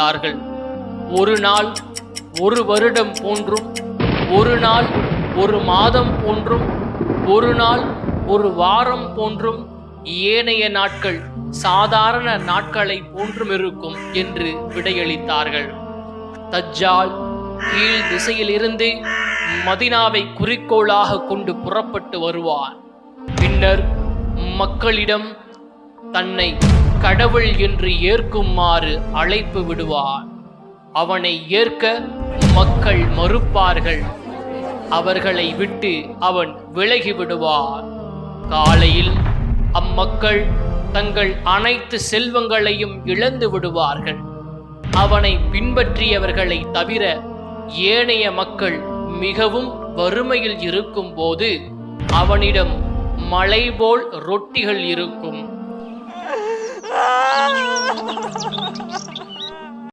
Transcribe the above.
விடையளித்தார்கள் ஒரு நாள் ஒரு வருடம் போன்றும் ஒரு நாள் ஒரு மாதம் போன்றும் ஒரு நாள் ஒரு வாரம் போன்றும் ஏனைய நாட்கள் சாதாரண நாட்களை போன்றும் இருக்கும் என்று விடையளித்தார்கள். தஜ்ஜால் கீழ் திசையிலிருந்து மதினாவை குறிக்கோளாக கொண்டு புறப்பட்டு வருவார். பின்னர் மக்களிடம் தன்னை கடவுள் என்று ஏற்குமாறு அழைப்பு விடுவான். அவனை ஏற்க மக்கள் மறுப்பார்கள். அவர்களை விட்டு அவன் விலகி விடுவான். காலையில் அம்மக்கள் தங்கள் அனைத்து செல்வங்களையும் இழந்து விடுவார்கள். அவனை பின்பற்றியவர்களை தவிர ஏனைய மக்கள் மிகவும் வறுமையில் இருக்கும்போது அவனிடம் மலை போல் ரொட்டிகள் இருக்கும்.